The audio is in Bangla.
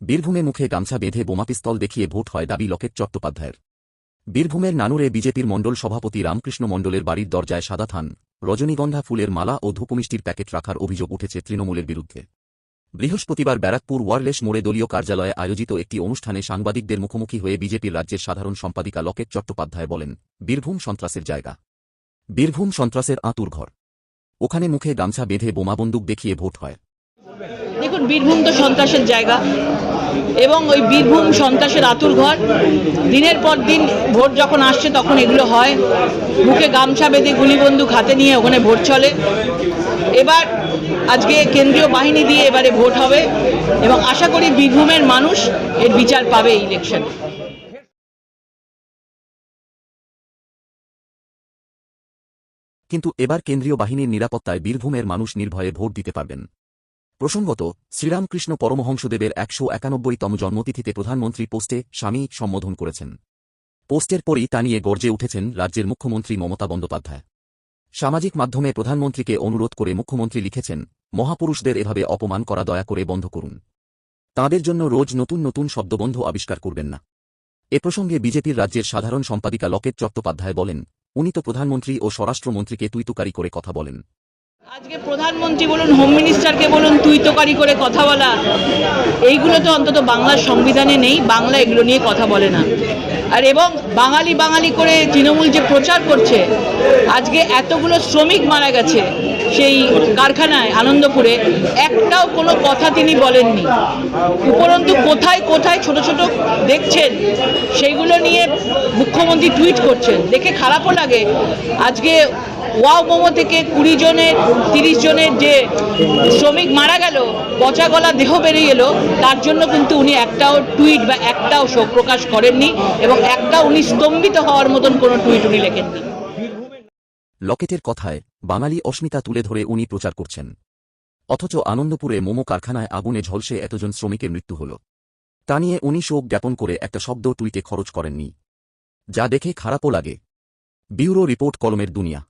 বীরভূমে মুখে গামছা বেঁধে বোমা পিস্তল দেখিয়ে ভোট হয় দাবি লকেট চট্টোপাধ্যায়ের। বীরভূমের নানুরে বিজেপির মণ্ডল সভাপতি রামকৃষ্ণ মণ্ডলের বাড়ির দরজায় সাদা থান, রজনীগন্ধা ফুলের মালা ও ধূপমিষ্টির প্যাকেট রাখার অভিযোগ উঠেছে তৃণমূলের বিরুদ্ধে। বৃহস্পতিবার ব্যারাকপুর ওয়ারলেস মোড়ে দলীয় কার্যালয়ে আয়োজিত একটি অনুষ্ঠানে সাংবাদিকদের মুখোমুখি হয়ে বিজেপির রাজ্যের সাধারণ সম্পাদিকা লকেট চট্টোপাধ্যায় বলেন, বীরভূম সন্ত্রাসের জায়গা। বীরভূম সন্ত্রাসের আঁতুর ঘর। ওখানে মুখে গামছা বেঁধে বোমা বন্দুক দেখিয়ে ভোট হয়। দেখুন, বীরভূম তো সন্ত্রাসের জায়গা। এবং ওই বীরভূম সন্ত্রাসের আতুর ঘর। দিনের পর দিন ভোট যখন আসছে তখন এগুলো হয়। মুখে গামছা বেঁধে গুলি বন্দুক হাতে নিয়ে ওখানে ভোট চলে। এবার আজকে কেন্দ্রীয় বাহিনী দিয়ে এবারে ভোট হবে এবং আশা করি বীরভূমের মানুষ এর বিচার পাবে এই ইলেকশনে কিন্তু এবার কেন্দ্রীয় বাহিনীর নিরাপত্তায় বীরভূমের মানুষ নির্ভয়ে ভোট দিতে পারবেন। প্রসঙ্গত, শ্রীরামকৃষ্ণ পরমহংসদেবের একশো একানব্বইতম জন্মতিথিতে প্রধানমন্ত্রী পোস্টে স্বামী সম্বোধন করেছেন। পোস্টের পরই তা নিয়ে গর্জে উঠেছেন রাজ্যের মুখ্যমন্ত্রী মমতা বন্দ্যোপাধ্যায়। সামাজিক মাধ্যমে প্রধানমন্ত্রীকে অনুরোধ করে মুখ্যমন্ত্রী লিখেছেন, মহাপুরুষদের এভাবে অপমান করা দয়া করে বন্ধ করুন। তাঁদের জন্য রোজ নতুন নতুন শব্দবন্ধ আবিষ্কার করবেন না। এ প্রসঙ্গে বিজেপির রাজ্যের সাধারণ সম্পাদিকা লকেট চট্টোপাধ্যায় বলেন, উনি তো প্রধানমন্ত্রী ও স্বরাষ্ট্রমন্ত্রীকে তুইতুকারি করে কথা বলেন। আজকে প্রধানমন্ত্রী বলুন হোম মিনিস্টারকে বলুন তুই তোকারি করে কথা বলা, এইগুলো তো অন্তত বাংলার সংবিধানে নেই, বাংলা এগুলো নিয়ে কথা বলে না। আর এবং বাঙালি বাঙালি করে তৃণমূল যে প্রচার করছে, আজকে এতগুলো শ্রমিক মারা গেছে সেই কারখানায়, আনন্দপুরে, একটাও কোনো কথা তিনি বলেননি। উপরন্তু কোথায় কোথায় ছোট ছোট দেখছেন, সেইগুলো নিয়ে মুখ্যমন্ত্রী টুইট করছেন। দেখে খারাপও লাগে। আজকে ওয়াও মোমো থেকে কুড়ি জনের, তিরিশ জনের যে শ্রমিক মারা গেল, পচা গলা দেহ বেরিয়ে এলো, তার জন্য কিন্তু উনি একটাও টুইট বা একটাও শোক প্রকাশ করেননি এবং একটা উনি স্তম্ভিত হওয়ার মতন কোনো টুইট উনি লেখেননি। লকেটের কথায় বাঙালি অস্মিতা তুলে ধরে উনি প্রচার করছেন। অথচ আনন্দপুরে মোমো কারখানায় আগুনে ঝলসে এতজন শ্রমিকের মৃত্যু হল। তা নিয়ে উনি শোক জ্ঞাপন করে একটা শব্দ টুইটে খরচ করেননি। যা দেখে খারাপও লাগে। ব্যুরো রিপোর্ট কলমের দুনিয়া।